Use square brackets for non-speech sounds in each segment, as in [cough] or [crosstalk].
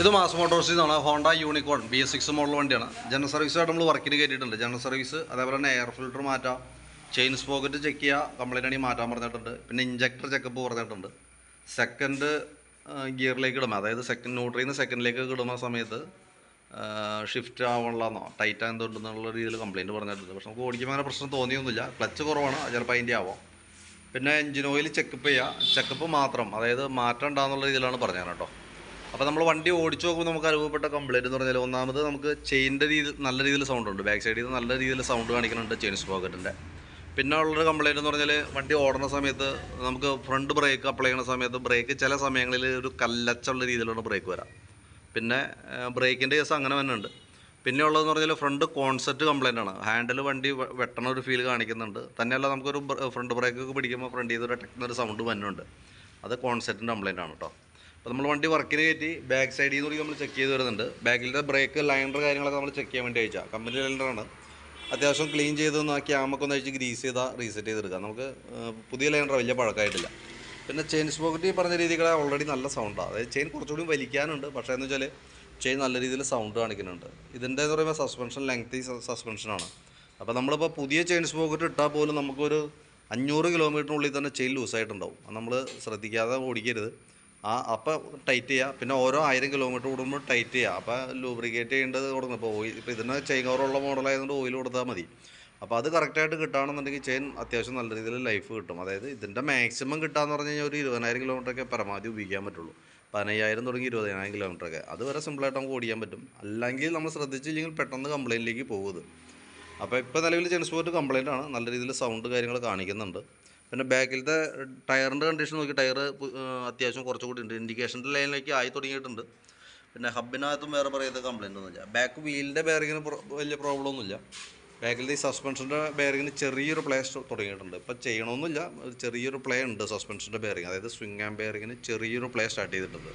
ഇത് മാസ് മോട്ടോഴ്സിൽ നിന്നാണ് Honda Unicorn B S six model വണ്ടിയാണ് ജനറൽ സർവീസായിട്ട് നമ്മൾ വർക്കിന് കയറ്റിയിട്ടുണ്ട് ജനറൽ സർവീസ് അതേപോലെ തന്നെ എയർ ഫിൽറ്റർ മാറ്റാം. ചെയിൻ സ്പോക്കറ്റ് ചെക്ക് ചെയ്യുക കംപ്ലൈന്റ് ആണെങ്കിൽ മാറ്റാൻ പറഞ്ഞിട്ടുണ്ട്. പിന്നെ ഇഞ്ചക്ടർ ചെക്കപ്പ് പറഞ്ഞിട്ടുണ്ട്. സെക്കൻഡ് ഗിയറിലേക്ക് ഇടുമ്പോൾ അതായത് സെക്കൻഡ് ന്യൂട്രിയിൽ നിന്ന് സെക്കൻഡിലേക്ക് ഇടുന്ന സമയത്ത് ഷിഫ്റ്റ് ആവണമെന്നോ ടൈറ്റ് എന്തുണ്ടെന്നുള്ള രീതിയിൽ കംപ്ലയിന്റ് പറഞ്ഞിട്ടുണ്ട്. പക്ഷെ നമുക്ക് ഓടിക്കുമ്പോൾ അങ്ങനെ പ്രശ്നം തോന്നിയൊന്നുമില്ല. ക്ലച്ച് കുറവാണ്. ചിലപ്പോൾ അതിന്റെ ആവാം. പിന്നെ എഞ്ചിൻ ഓയിൽ ചെക്കപ്പ് ചെയ്യുക ചെക്കപ്പ് മാത്രം. അതായത് മാറ്റം ഉണ്ടാകുന്നുള്ള രീതിയിലാണ് പറഞ്ഞത് കേട്ടോ. അപ്പോൾ നമ്മൾ വണ്ടി ഓടിച്ചു നോക്കുമ്പോൾ നമുക്ക് അനുഭവപ്പെട്ട കംപ്ലൈന്റ് എന്ന് പറഞ്ഞാൽ ഒന്നാമത് നമുക്ക് ചെയിന്റെ രീതി നല്ല രീതിയിൽ സൗണ്ട് ഉണ്ട്. ബാക്ക് സൈഡിൽ നിന്ന് നല്ല രീതിയിൽ സൗണ്ട് കാണിക്കുന്നുണ്ട് ചെയിൻ സ്പോക്കറ്റിന്റെ പിന്നെ ഉള്ളൊരു കംപ്ലൈന്റ് എന്ന് പറഞ്ഞാൽ വണ്ടി ഓടുന്ന സമയത്ത് നമുക്ക് ഫ്രണ്ട് ബ്രേക്ക് അപ്ലൈ ചെയ്യുന്ന സമയത്ത് ബ്രേക്ക് ചില സമയങ്ങളിൽ ഒരു കല്ലച്ചുള്ള രീതിയിലുള്ള ബ്രേക്ക് വരാം. പിന്നെ ബ്രേക്കിന്റെ കേസ് അങ്ങനെ തന്നെ ഉണ്ട് പിന്നെ ഉള്ളതെന്ന് പറഞ്ഞാൽ ഫ്രണ്ട് കോൺസെപ്റ്റ് കംപ്ലൈന്റ് ആണ്. ഹാൻഡിൽ വണ്ടി വെട്ടണ ഒരു ഫീൽ കാണിക്കുന്നുണ്ട്. തന്നെയല്ല നമുക്കൊരു ഫ്രണ്ട് ബ്രേക്കൊക്കെ പിടിക്കുമ്പോൾ ഫ്രണ്ട് നിന്ന് ഒരു ഒരു സൗണ്ട് വന്നുണ്ട് അത് കോൺസെപ്റ്റിന്റെ കംപ്ലൈന്റ് ആണ് കേട്ടോ അപ്പോൾ നമ്മൾ വണ്ടി വർക്കിന് കയറ്റി ബാക്ക് സൈഡിൽ നിന്ന് കൂടി നമ്മൾ ചെക്ക് ചെയ്ത് വരുന്നുണ്ട്. ബാക്കിലത്തെ ബ്രേക്ക് ലൈനർ കാര്യങ്ങളൊക്കെ നമ്മൾ ചെക്ക് ചെയ്യാൻ വേണ്ടി അയച്ചാൽ കമ്പനി ലൈനറാണ് അത്യാവശ്യം ക്ലീൻ ചെയ്തൊന്ന് ആ ക്യാമൊക്കെ ഒന്ന് അഴിച്ച് ഗ്രീസ് ചെയ്താൽ റീസെറ്റ് ചെയ്തെടുക്കാം നമുക്ക് പുതിയ ലൈനർ വലിയ പഴക്കമായിട്ടില്ല പിന്നെ ചെയിൻ സ്പോക്കറ്റ് പറഞ്ഞ രീതികളെ ഓൾറെഡി നല്ല സൗണ്ടാണ് അതായത് ചെയിൻ കുറച്ചുകൂടി വലിക്കാനുണ്ട്. പക്ഷേ എന്ന് വെച്ചാൽ ചെയിൻ നല്ല രീതിയിൽ സൗണ്ട് കാണിക്കുന്നുണ്ട്. ഇതിന്റെ എന്ന് പറയുമ്പോൾ സസ്പെൻഷൻ ലെങ്തി സസ്പെൻഷനാണ് അപ്പോൾ നമ്മളിപ്പോൾ പുതിയ ചെയിൻ സ്പോക്കറ്റ് ഇട്ടാൽ പോലും നമുക്കൊരു അഞ്ഞൂറ് കിലോമീറ്ററിനുള്ളിൽ തന്നെ ചെയിൻ ലൂസായിട്ടുണ്ടാവും നമ്മൾ ശ്രദ്ധിക്കാതെ ഓടിക്കരുത്. ആ അപ്പോൾ ടൈറ്റ് ചെയ്യുക പിന്നെ ഓരോ ആയിരം കിലോമീറ്റർ കൂടുമ്പോൾ ടൈറ്റ് ചെയ്യുക അപ്പോൾ ലൂബ്രിക്കേറ്റ് ചെയ്യേണ്ടത് കൊടുക്കണം. ഇപ്പോൾ ഓയിൽ ഇപ്പോൾ ഇതിന് ചെയിൻ കവറുള്ള മോഡലായതുകൊണ്ട് ഓയിൽ കൊടുത്താൽ മതി. അപ്പോൾ അത് കറക്റ്റായിട്ട് കിട്ടുകയാണെന്നുണ്ടെങ്കിൽ ചെയിൻ അത്യാവശ്യം നല്ല രീതിയിൽ ലൈഫ് കിട്ടും. അതായത് ഇതിന്റെ മാക്സിമം കിട്ടാന്ന് പറഞ്ഞു കഴിഞ്ഞാൽ ഒരു ഇരുപതിനായിരം കിലോമീറ്ററൊക്കെ പരമാവധി ഉപയോഗിക്കാൻ പറ്റുള്ളൂ. പതിനയ്യായിരം തുടങ്ങി ഇരുപതിനായിരം കിലോമീറ്ററൊക്കെ അത് വരെ സിമ്പിളായിട്ട് നമുക്ക് ഓടിക്കാൻ പറ്റും. അല്ലെങ്കിൽ നമ്മൾ ശ്രദ്ധിച്ചില്ലെങ്കിൽ പെട്ടെന്ന് കംപ്ലയിന്റിലേക്ക് പോകുന്നത് അപ്പോൾ ഇപ്പോൾ നിലവിൽ ചെയിൻ സ്പോർട്ട് കംപ്ലയിന്റ് ആണ്. നല്ല രീതിയിൽ സൗണ്ട് കാര്യങ്ങൾ കാണിക്കുന്നുണ്ട്. പിന്നെ ബാക്കിലത്തെ ടയറിന്റെ കണ്ടീഷൻ നോക്കി ടയർ അത്യാവശ്യം കുറച്ചുകൂടി ഉണ്ട് ഇൻഡിക്കേഷന്റെ ലൈനിലേക്ക് ആയി തുടങ്ങിയിട്ടുണ്ട്. പിന്നെ ഹബിനകത്തും വേറെ പറയുന്നത് കംപ്ലൈന്റ് ഒന്നുമില്ല ബാക്ക് വീലിന്റെ ബെയറിങ്ങിന് വലിയ പ്രോബ്ലം ഒന്നുമില്ല. ബാക്കിലത്തെ ഈ സസ്പെൻഷന്റെ ബെയറിങ്ങിന് ചെറിയൊരു പ്ലേ തുടങ്ങിയിട്ടുണ്ട്. ഇപ്പം ചെയ്യണമെന്നില്ല ചെറിയൊരു പ്ലേ ഉണ്ട് സസ്പെൻഷന്റെ ബെയറിങ് അതായത് സ്വിങ് ആൻഡ് ബെയറിങ്ങിന് ചെറിയൊരു പ്ലേ സ്റ്റാർട്ട് ചെയ്തിട്ടുണ്ട്.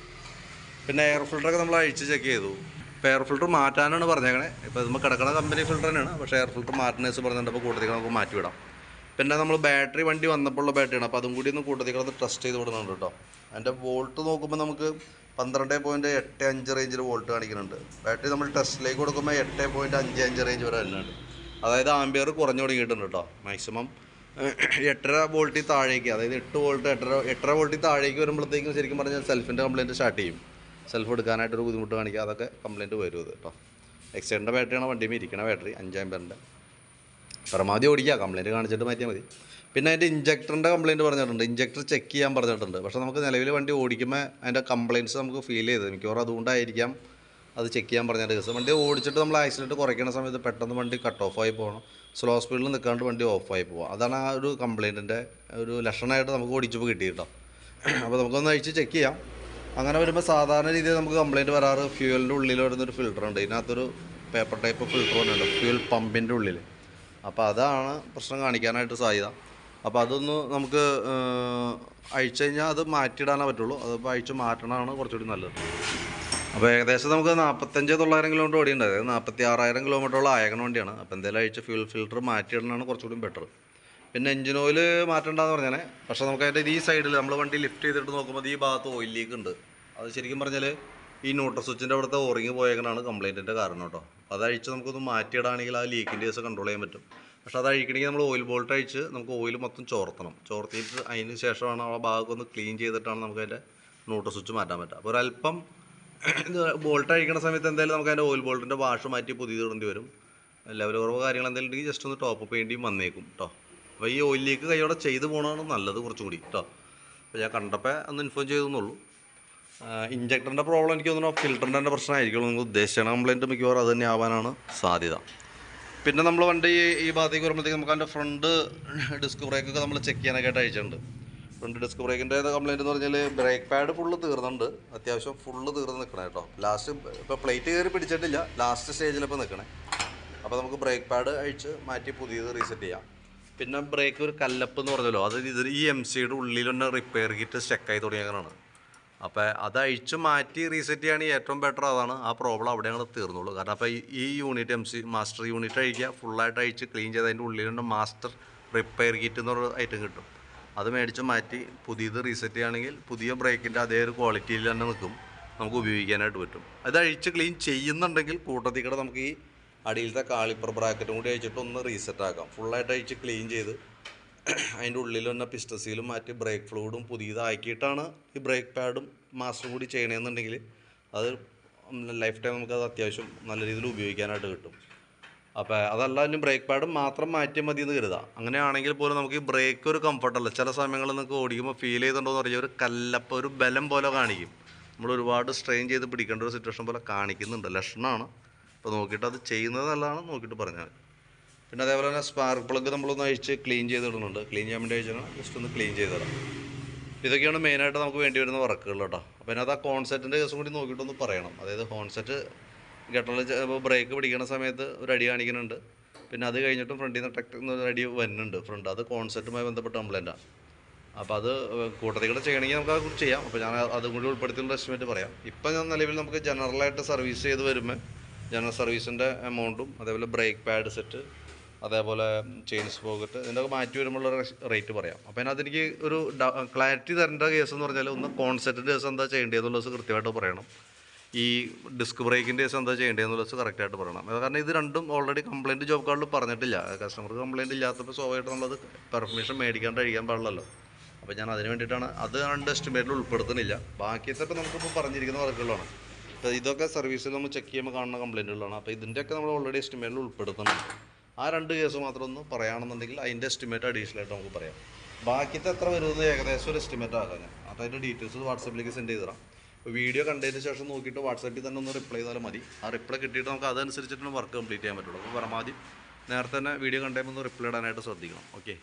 പിന്നെ എയർ ഫിൽറ്ററൊക്കെ നമ്മൾ അഴിച്ച് ചെക്ക് ചെയ്തു. ഇപ്പോൾ എയർ ഫിൽറ്റർ മാറ്റാനാണ് പറഞ്ഞേക്കണേ. ഇപ്പോൾ നമ്മൾ കിടക്കുന്ന കമ്പനി ഫിൽറ്റർ തന്നെയാണ്. പക്ഷേ എയർ ഫിൽറ്റർ മാറ്റുന്നേഴ്സ് പറഞ്ഞിട്ടുണ്ട് അപ്പോൾ കൂട്ടത്തിൽ നമുക്ക് മാറ്റി വിടാം പിന്നെ നമ്മൾ ബാറ്ററി വണ്ടി വന്നപ്പോഴുള്ള ബാറ്ററിയാണ് അപ്പോൾ അതും കൂടി ഒന്ന് കൂട്ടത്തിൽ കിടന്ന് ടെസ്റ്റ് ചെയ്ത് വിടുന്നുണ്ട് കേട്ടോ. അതിന്റെ വോൾട്ട് നോക്കുമ്പോൾ നമുക്ക് പന്ത്രണ്ട് പോയിന്റ് എട്ട് അഞ്ച് റേഞ്ചിൽ വോൾട്ട് കാണിക്കുന്നുണ്ട്. ബാറ്ററി നമ്മൾ ടെസ്റ്റിലേക്ക് കൊടുക്കുമ്പോൾ എട്ട് പോയിന്റ് അഞ്ച് അഞ്ച് റേഞ്ച് വരെ വരുന്നുണ്ട്. അതായത് ആംബിയർ കുറഞ്ഞു തുടങ്ങിയിട്ടുണ്ട് കേട്ടോ. മാക്സിമം എട്ടര വോൾട്ടിൽ താഴേക്ക് അതായത് എട്ട് വോൾട്ട് എട്ടര എട്ടര വോൾട്ടിൽ താഴേക്ക് വരുമ്പോഴത്തേക്കും ശരിക്കും പറഞ്ഞാൽ സെൽഫിന്റെ കംപ്ലയിന്റ് സ്റ്റാർട്ട് ചെയ്യും. സെൽഫ് എടുക്കാനായിട്ടൊരു ബുദ്ധിമുട്ട് കാണിക്കുക അതൊക്കെ കംപ്ലയിന്റ് വരും കേട്ടോ. എക്സൈഡിന്റെ ബാറ്ററിയാണ് വണ്ടിയിൽ ഇരിക്കണ ബാറ്ററി അഞ്ചാം പേരുടെ പരമാവധി ഓടിക്കുക. കംപ്ലയിന്റ് കാണിച്ചിട്ട് മാറ്റിയാൽ മതി. പിന്നെ അതിന്റെ ഇഞ്ചക്ടറിന്റെ കംപ്ലയിന്റ് പറഞ്ഞിട്ടുണ്ട്. ഇഞ്ചക്ടർ ചെക്ക് ചെയ്യാൻ പറഞ്ഞിട്ടുണ്ട്. പക്ഷേ നമുക്ക് നിലവിൽ വണ്ടി ഓടിക്കുമ്പോൾ അതിന്റെ കംപ്ലയിന്റ്സ് നമുക്ക് ഫീൽ ചെയ്തത് മിക്കവാറും അതുകൊണ്ടായിരിക്കാം അത് ചെക്ക് ചെയ്യാൻ പറഞ്ഞിട്ട് ദിവസം. വണ്ടി ഓടിച്ചിട്ട് നമ്മൾ ആക്സിഡന്റ് കുറയ്ക്കുന്ന സമയത്ത് പെട്ടെന്ന് വണ്ടി കട്ട് ഓഫ് ആയി പോകണം. സ്ലോ സ്പീഡിൽ നിൽക്കാണ്ട് വണ്ടി ഓഫായി പോവുക അതാണ് ആ ഒരു കംപ്ലയിന്റിന്റെ ഒരു ലക്ഷണമായിട്ട് നമുക്ക് ഓടിച്ചപ്പോൾ കിട്ടി കേട്ടോ അപ്പോൾ നമുക്കൊന്ന് അഴിച്ച് ചെക്ക് ചെയ്യാം. അങ്ങനെ വരുമ്പോൾ സാധാരണ രീതിയിൽ നമുക്ക് കംപ്ലയിന്റ് വരാറ് ഫ്യൂവലിന്റെ ഉള്ളിൽ വരുന്നൊരു ഫിൽറ്റർ ഉണ്ട്. ഇതിനകത്തൊരു പേപ്പർ ടൈപ്പ് ഫിൽറ്റർ തന്നെയുണ്ട് ഫ്യൂൽ പമ്പിന്റെ ഉള്ളിൽ അപ്പോൾ അതാണ് പ്രശ്നം കാണിക്കാനായിട്ട് സാധ്യത. അപ്പോൾ അതൊന്ന് നമുക്ക് അഴിച്ചു കഴിഞ്ഞാൽ അത് മാറ്റിയിടാനേ പറ്റുള്ളൂ. അതിപ്പോൾ അഴിച്ച് മാറ്റണമാണ് കുറച്ചുകൂടി നല്ലത്. അപ്പോൾ ഏകദേശം നമുക്ക് നാൽപ്പത്തഞ്ച് തൊള്ളായിരം കിലോമീറ്റർ ഓടിയുണ്ട് അതായത് നാൽപ്പത്തി ആറായിരം കിലോമീറ്ററോളം അയക്കണ വണ്ടിയാണ്. അപ്പോൾ എന്തായാലും അഴിച്ച് ഫ്യൂൽ ഫിൽറ്റർ മാറ്റിയിടണമാണ് കുറച്ചുകൂടി ബെറ്റർ പിന്നെ എഞ്ചിൻ ഓയിൽ മാറ്റണ്ടെന്ന് പറഞ്ഞാൽ പക്ഷേ നമുക്ക് അതിന്റെ ഈ സൈഡിൽ നമ്മൾ വണ്ടി ലിഫ്റ്റ് ചെയ്തിട്ട് നോക്കുമ്പോൾ ഈ ഭാഗത്ത് ഓയിൽ ലീക്ക് ഉണ്ട്. അത് ശരിക്കും പറഞ്ഞാൽ ഈ ന്യൂട്രൽ സ്വിച്ചിന്റെ അവിടുത്തെ ഓറിങ് പോയേക്കണാണ് കംപ്ലയിന്റിന്റെ കാരണം കേട്ടോ. അത് അഴിച്ച് നമുക്കൊന്ന് മാറ്റിയിടാണെങ്കിൽ ആ ലീക്കിന്റെ കേസ് കൺട്രോൾ ചെയ്യാൻ പറ്റും. പക്ഷേ അത് അഴിക്കണമെങ്കിൽ നമ്മൾ ഓയിൽ ബോൾട്ട് അഴിച്ച് നമുക്ക് ഓയിൽ മൊത്തം ചോർത്തണം. ചോർത്തിയിട്ട് അതിന് ശേഷമാണ് ആ ഭാഗം ഒന്ന് ക്ലീൻ ചെയ്തിട്ടാണ് നമുക്ക് അതിന്റെ ന്യൂട്രൽ സ്വിച്ച് മാറ്റാൻ പറ്റുക. അപ്പോൾ ഒരല്പം ഇത് ബോൾട്ട് അഴിക്കുന്ന സമയത്ത് എന്തായാലും നമുക്ക് അതിന്റെ ഓയിൽ ബോൾട്ടിന്റെ വാഷ് മാറ്റി പുതിയത് ഇടേണ്ടി വരും. ലെവൽ കുറവ് കാര്യങ്ങൾ എന്തെങ്കിലും ഉണ്ടെങ്കിൽ ജസ്റ്റ് ഒന്ന് ടോപ്പ് വേണ്ടിയും വന്നേക്കും കേട്ടോ അപ്പോൾ ഈ ഓയിലേക്ക് കൈയോടെ ചെയ്ത് പോകണമാണ് നല്ലത് കുറച്ചുകൂടി കേട്ടോ അപ്പോൾ ഞാൻ കണ്ടപ്പോൾ ഒന്ന് ഇൻഫോം ചെയ്തെന്നുള്ളൂ ഇഞ്ചക്ടറിന്റെ പ്രോബ്ലം എനിക്ക് തോന്നുന്നു ഫിൽറ്ററിന്റെ തന്നെ പ്രശ്നമായിരിക്കുള്ളൂ നിങ്ങൾ ഉദ്ദേശിച്ച കംപ്ലയിന്റ് മിക്കവാറും അത് തന്നെ ആവാനാണ് സാധ്യത. പിന്നെ നമ്മൾ വണ്ടി ഈ- ഭാഗത്തേക്ക് വരുമ്പോഴത്തേക്ക് നമുക്ക് അതിന്റെ ഫ്രണ്ട് ഡിസ്ക് ബ്രേക്കൊക്കെ നമ്മൾ ചെക്ക് ചെയ്യാനൊക്കെ ആയിട്ട് ഫ്രണ്ട് ഡിസ്ക് ബ്രേക്കിന്റെ കംപ്ലയിന്റ് എന്ന് പറഞ്ഞാൽ ബ്രേക്ക് പാഡ് ഫുള്ള് തീർന്നുണ്ട് അത്യാവശ്യം ഫുള്ള് തീർന്ന് നിൽക്കണം കേട്ടോ. ലാസ്റ്റ് ഇപ്പോൾ പ്ലേറ്റ് കയറി പിടിച്ചിട്ടില്ല. ലാസ്റ്റ് സ്റ്റേജിലിപ്പോൾ നിൽക്കണേ അപ്പോൾ നമുക്ക് ബ്രേക്ക് പാഡ് അഴിച്ച് മാറ്റി പുതിയത് റീസെറ്റ് ചെയ്യാം. പിന്നെ ബ്രേക്ക് ഒരു കല്ലപ്പ് എന്ന് പറഞ്ഞല്ലോ. അത് ഇത് ഈ എം സിയുടെ ഉള്ളിലൊന്നെ റിപ്പയർ കിറ്റ് സ്റ്റെക്കായി തുടങ്ങിയതാണ് അപ്പോൾ അത് അഴിച്ച് മാറ്റി റീസെറ്റ് ചെയ്യുകയാണെങ്കിൽ ഏറ്റവും ബെറ്റർ അതാണ്. ആ പ്രോബ്ലം അവിടെ ഞങ്ങൾ തീർന്നുള്ളൂ കാരണം അപ്പോൾ ഈ- unit M C master unit അഴിക്കുക ഫുള്ളായിട്ട് അഴിച്ച് ക്ലീൻ ചെയ്ത് അതിന്റെ ഉള്ളിലുണ്ട് മാസ്റ്റർ റിപ്പയർ കിറ്റ് എന്നൊരു ഐറ്റം കിട്ടും. അത് മേടിച്ച് മാറ്റി പുതിയത് റീസെറ്റ് ചെയ്യുകയാണെങ്കിൽ പുതിയ ബ്രേക്കിന്റെ അതേ ഒരു ക്വാളിറ്റിയിൽ തന്നെ നിൽക്കും. നമുക്ക് ഉപയോഗിക്കാനായിട്ട് പറ്റും. അത് അഴിച്ച് ക്ലീൻ ചെയ്യുന്നുണ്ടെങ്കിൽ കൂട്ടത്തിൽ കൂടെ നമുക്ക് ഈ അടിയിലത്തെ കാളിപ്പർ ബ്രാക്കറ്റും കൂടി അഴിച്ചിട്ട് ഒന്ന് റീസെറ്റ് ആക്കാം. ഫുള്ളായിട്ട് അഴിച്ച് ക്ലീൻ ചെയ്ത് [clears throat] അതിന്റെ ഉള്ളിൽ തന്നെ പിസ്റ്റസീലും മാറ്റി ബ്രേക്ക് ഫ്ലൂയിഡും പുതിയതാക്കിയിട്ടാണ് ഈ ബ്രേക്ക് പാഡും മാസ്റ്ററും കൂടി ചെയ്യണമെന്നുണ്ടെങ്കിൽ അത് ലൈഫ് ടൈം നമുക്കത് അത്യാവശ്യം നല്ല രീതിയിൽ ഉപയോഗിക്കാനായിട്ട് കിട്ടും. അപ്പോൾ അതല്ല ഇനി ബ്രേക്ക് പാഡും മാത്രം മാറ്റിയാൽ മതി എന്ന് കരുതാം. അങ്ങനെയാണെങ്കിൽ പോലും നമുക്ക് ഈ ബ്രേക്ക് ഒരു കംഫർട്ടല്ല ചില സമയങ്ങളിൽ നിങ്ങൾക്ക് ഓടിക്കുമ്പോൾ ഫീൽ ചെയ്തിട്ടുണ്ടോ എന്ന് പറഞ്ഞാൽ ഒരു കല്ലപ്പ ഒരു ബലം പോലെ കാണിക്കും. നമ്മൾ ഒരുപാട് സ്ട്രെയിൻ ചെയ്ത് പിടിക്കേണ്ട ഒരു സിറ്റുവേഷൻ പോലെ കാണിക്കുന്നുണ്ട്. ലക്ഷണമാണ്. അപ്പോൾ നോക്കിയിട്ട് അത് ചെയ്യുന്നത് നല്ലതാണ് നോക്കിയിട്ട് പറഞ്ഞാൽ മതി. പിന്നെ അതേപോലെ തന്നെ സ്പാർക്ക് പ്ലഗ് നമ്മളൊന്ന് അഴിച്ച് ക്ലീൻ ചെയ്തിടുന്നുണ്ട് ക്ലീൻ ചെയ്യാൻ വേണ്ടി അഴിച്ചാൽ ജസ്റ്റ് ഒന്ന് ക്ലീൻ ചെയ്തിടാം ഇതൊക്കെയാണ് മെയിനായിട്ട് നമുക്ക് വേണ്ടി വരുന്ന വർക്കുകൾ കേട്ടോ അപ്പോൾ അതിനകത്ത് ആ കോൺസെറ്റിന്റെ കേസും കൂടി നോക്കിയിട്ടൊന്ന് പറയണം. അതായത് ഹോൺസെറ്റ് ഗട്ടറിൽ ബ്രേക്ക് പിടിക്കുന്ന സമയത്ത് ഒരു അടി കാണിക്കുന്നുണ്ട്. പിന്നെ അത് കഴിഞ്ഞിട്ടും ഫ്രണ്ടിൽ നിന്ന് ഒരു അടി വരുന്നുണ്ട് ഫ്രണ്ട് അത് കോൺസെപ്റ്റുമായി ബന്ധപ്പെട്ട കംപ്ലൈന്റാണ് അപ്പോൾ അത് കൂട്ടത്തിൽ കൂടെ ചെയ്യണമെങ്കിൽ നമുക്ക് അത് ചെയ്യാം. അപ്പോൾ ഞാൻ അതും കൂടി ഉൾപ്പെടുത്തിയുള്ള എസ്റ്റിമേറ്റ് പറയാം. ഇപ്പം ഞാൻ നിലവിൽ നമുക്ക് ജനറലായിട്ട് സർവീസ് ചെയ്ത് വരുമ്പോൾ ജനറൽ സർവീസിന്റെ എമൗണ്ടും അതേപോലെ ബ്രേക്ക് പാഡ് സെറ്റ് അതേപോലെ ചെയിൻസ് സ്പോക്കറ്റ് ഇതിന്റെയൊക്കെ മാറ്റി വരുമ്പോഴുള്ള റേറ്റ് പറയാം. അപ്പോൾ അതിനകത്ത് എനിക്ക് ഒരു ക്ലാരിറ്റി തരേണ്ട കേസ് എന്ന് പറഞ്ഞാൽ ഒന്ന് കോൺസെപ്റ്റിന്റെ കേസ് എന്താ ചെയ്യേണ്ടതെന്നുള്ളത് കൃത്യമായിട്ട് പറയണം. ഈ ഡിസ്ക് ബ്രേക്കിന്റെ കേസ് എന്താ ചെയ്യേണ്ടതെന്നുള്ളത് കറക്റ്റായിട്ട് പറയണം. കാരണം ഇത് രണ്ടും ഓൾറെഡി കംപ്ലയിന്റ് ജോബ് കാർഡിൽ പറഞ്ഞിട്ടില്ല. കസ്റ്റമർ കംപ്ലയിന്റ് ഇല്ലാത്തപ്പോൾ സ്വാഭാവികമായിട്ട് നമ്മളത് പെർമിഷൻ മേടിക്കാണ്ട് കഴിക്കാൻ പാടില്ലല്ലോ. അപ്പോൾ ഞാൻ അതിന് വേണ്ടിയിട്ടാണ് അത് രണ്ട് എസ്റ്റിമേറ്റിൽ ഉൾപ്പെടുത്തുന്നില്ല. ബാക്കിയത്തെ ഇപ്പോൾ നമുക്കിപ്പോൾ പറഞ്ഞിരിക്കുന്ന വർക്കുകളാണ്. അപ്പോൾ ഇതൊക്കെ സർവീസിൽ നമ്മൾ ചെക്ക് ചെയ്യുമ്പോൾ കാണുന്ന കംപ്ലയിന്റുകളാണ് അപ്പോൾ ഇതിന്റെയൊക്കെ നമ്മൾ ഓൾറെഡി എസ്റ്റിമേറ്റിൽ ഉൾപ്പെടുത്തുന്നുണ്ട്. ആ രണ്ട് കേസ് മാത്രം ഒന്ന് പറയുകയാണെന്നുണ്ടെങ്കിൽ അതിന്റെ എസ്റ്റിമേറ്റ് അഡീഷണൽ ആയിട്ട് നമുക്ക് പറയാം. ബാക്കിയത്തെ എത്ര വരുന്നത് ഏകദേശം ഒരു എസ്റ്റിമേറ്റ് ആക്കാം ഞാൻ. അതിന്റെ ഡീറ്റെയിൽസ് വാട്സപ്പിലേക്ക് സെൻഡ് ചെയ്ത് തരാം. അപ്പോൾ വീഡിയോ കണ്ടതിന് ശേഷം നോക്കിയിട്ട് വാട്സപ്പിൽ തന്നെ ഒന്ന് റിപ്ലൈ ചെയ്താലും മതി. ആ റിപ്ലൈ കിട്ടിയിട്ട് നമുക്ക് അതനുസരിച്ചിട്ടാണ് വർക്ക് കംപ്ലീറ്റ് ചെയ്യാൻ പറ്റുള്ളൂ. അപ്പോൾ പരമാവധി നേരത്തെ തന്നെ വീഡിയോ കണ്ടപ്പോൾ ഒന്ന് റിപ്ലൈ ഇടാനായിട്ട് ശ്രദ്ധിക്കണം. ഓക്കെ